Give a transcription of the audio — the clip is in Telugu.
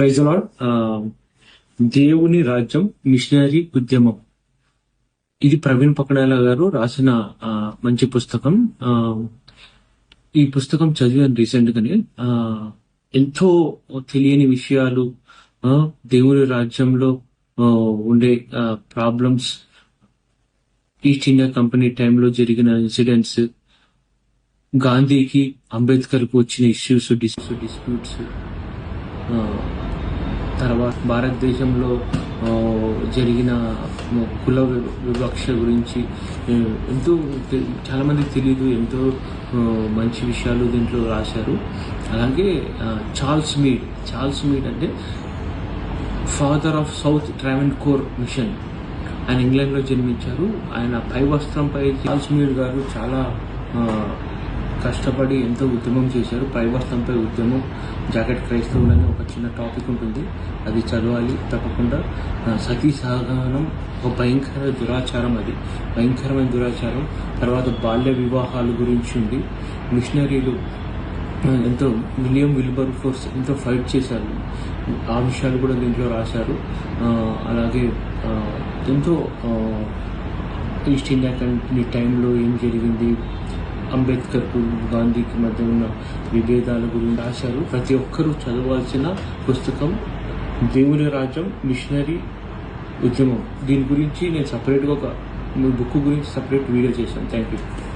ప్రైజలాడ్ um, దేవుని రాజ్యం మిషనరీ ఉద్యమం. ఇది ప్రవీణ్ పకడాల గారు రాసిన మంచి పుస్తకం. Um, ఈ పుస్తకం చదివాను రీసెంట్ గానే ఎంతో తెలియని విషయాలు దేవుని రాజ్యంలో ఉండే ప్రాబ్లమ్స్ ఈస్ట్ ఇండియా కంపెనీ టైంలో జరిగిన ఇన్సిడెంట్స్ గాంధీకి అంబేద్కర్కు వచ్చిన ఇష్యూస్ డిస్ప్యూట్స్ తర్వాత భారతదేశంలో జరిగిన కుల వి- వివక్ష గురించి ఎంతో తె- తెలియదు ఎంతో మంచి విషయాలు దీంట్లో రాశారు. అలాగే చార్ల్స్ మీడ్ చార్ల్స్ మీడ్ అంటే father of south Travancore mission. ఆయన ఇంగ్లాండ్లో జన్మించారు. ఆయన పై వస్త్రంపై చార్ల్స్ మీడ్ గారు చాలా కష్టపడి ఎంతో ఉద్యమం చేశారు. పై ఉద్యమం జాకెట్ క్రైస్తవులని ఒక చిన్న టాపిక్ ఉంటుంది. అది చదవాలి తప్పకుండా. సతీ సహగమనం ఒక భయంకర దురాచారం అది. భయంకరమైన దురాచారం. తర్వాత బాల్య వివాహాల గురించి ఉంది. మిషనరీలు ఎంతో విలియం విల్బర్ ఫోర్స్ ఎంతో ఫైట్ చేశారు. ఆ విషయాలు కూడా దీంట్లో రాశారు. అలాగే ఎంతో ఈస్ట్ ఇండియా కంపెనీ టైంలో ఏం జరిగింది? అంబేద్కర్కు గాంధీకి మధ్య ఉన్న విభేదాల గురించి రాశారు. ప్రతి ఒక్కరూ చదవాల్సిన పుస్తకం దేవుని రాజ్యం మిషనరీ ఉద్యమం. దీని గురించి నేను సపరేట్గా ఒక బుక్ గురించి సపరేట్ వీడియో చేశాను. Thank you